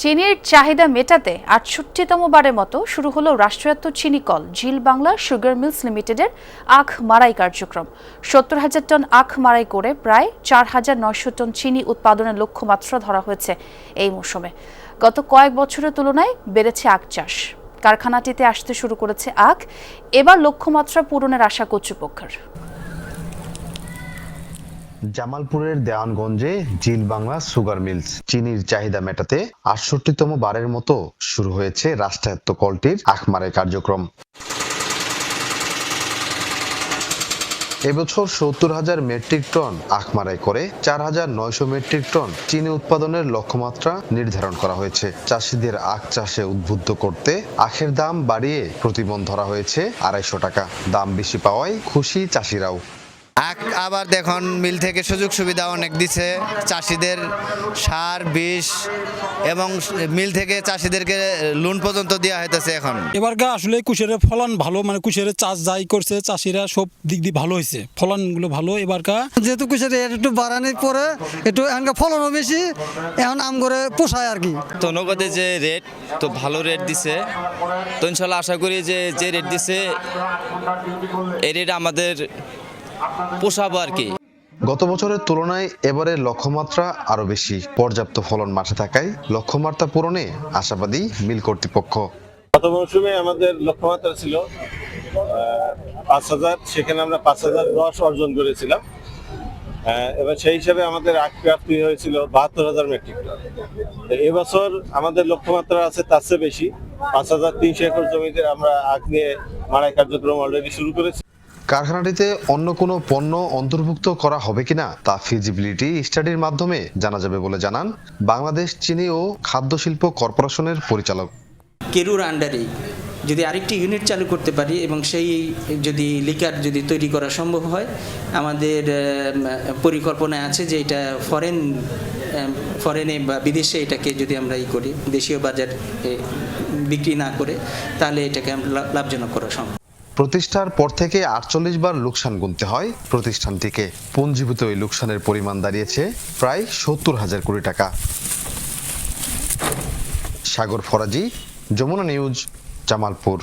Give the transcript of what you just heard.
চিনির চাহিদা মেটাতে আটষট্টিতম বারের মতো শুরু হলো রাষ্ট্রায়ত্ত চিনি কল ঝিল বাংলা সুগার মিলস লিমিটেডের আখ মারাই কার্যক্রম। সত্তর হাজার টন আখ মারাই করে প্রায় চার হাজার নয়শো টন চিনি উৎপাদনের লক্ষ্যমাত্রা ধরা হয়েছে এই মৌসুমে। গত কয়েক বছরের তুলনায় বেড়েছে আখ চাষ। কারখানাটিতে আসতে শুরু করেছে আখ, এবার লক্ষ্যমাত্রা পূরণের আশা কর্তৃপক্ষের। জামালপুরের দেওয়ানগঞ্জে জিল বাংলা সুগার মিলস। চিনির চাহিদা মেটাতে আটষট্টিতম বারের মতো শুরু হয়েছে রাষ্ট্রায়ত্ত কলটির আখমারাই কার্যক্রম। এবছর সত্তর হাজার মেট্রিক টন আখ মারাই করে চার হাজার নয়শো মেট্রিক টন চিনি উৎপাদনের লক্ষ্যমাত্রা নির্ধারণ করা হয়েছে। চাষিদের আখ চাষে উদ্বুদ্ধ করতে আখের দাম বাড়িয়ে প্রতিবন্ধ ধরা হয়েছে আড়াইশো টাকা। দাম বেশি পাওয়ায় খুশি চাষিরাও। আবার দেখুন মিল থেকে সুযোগ সুবিধা অনেক দিছে। চাষিদের সার বিষ এবং মিল থেকে চাষিদেরকে লোন পর্যন্ত দেওয়া হইতেছে এখন। এবার গা আসলে কুশের ফলন ভালো মানে কুশের চাষ যাই করছে চাষিরা সব দিক দিয়ে ভালো হয়েছে ফলনগুলো ভালো এবার কা যেহেতু কুশের রেট একটু বাড়ানোর পরে একটু এখানকার ফলনও বেশি এখন আম করে পোষায় আর কি। তো নগদে যে রেট তো ভালো রেট দিছে। তো ইনশাল্লাহ আশা করি যে যে রেট দিছে এই রেট আমাদের পোষাবো আর কি। গত বছরের তুলনায় এবারে লক্ষ্যমাত্রা আরও বেশি। পর্যাপ্ত ফলন মাঠে থাকায় লক্ষ্যমাত্রা পূরণে আশাবাদী মিল কর্তৃপক্ষ। গত মৌসুমে আমাদের লক্ষ্যমাত্রা ছিল পাঁচ হাজার। সেখানে আমরা পাঁচ হাজার দশ অর্জন করেছিলাম। এবার সেই হিসাবে আমাদের আখ প্রাপ্তি হয়েছিল বাহাত্তর হাজার মেট্রিক টন। এবছর আমাদের লক্ষ্যমাত্রা আছে তার চেয়ে বেশি। পাঁচ হাজার তিনশো একর জমিতে আমরা আখ নিয়ে মারাই কার্যক্রম অলরেডি শুরু করেছি। কারখানাটিতে অন্য কোনো পণ্য অন্তর্ভুক্ত করা হবে কিনা তা ফিজিবিলিটি স্টাডির মাধ্যমে জানা যাবে বলে জানান বাংলাদেশ চিনি ও খাদ্য শিল্প কর্পোরেশনের পরিচালক। কেরুর আন্ডারে যদি আরেকটি ইউনিট চালু করতে পারি এবং সেই যদি লিকার যদি তৈরি করা সম্ভব হয় আমাদের আহ, পরিকল্পনায় আছে যে এটা ফরেন ফরেনে বা বিদেশে এটাকে যদি আমরা ই করি দেশীয় বাজার বিক্রি না করে তাহলে এটাকে লাভ- লাভজনক করা সম্ভব। প্রতিষ্ঠার পর থেকে আটচল্লিশ বার লোকসান গুনতে হয় প্রতিষ্ঠানটিকে। পুঞ্জীভূত এই লোকসানের পরিমাণ দাঁড়িয়েছে প্রায় সত্তর হাজার কোটি টাকা। সাগর ফরাজি, যমুনা নিউজ, জামালপুর।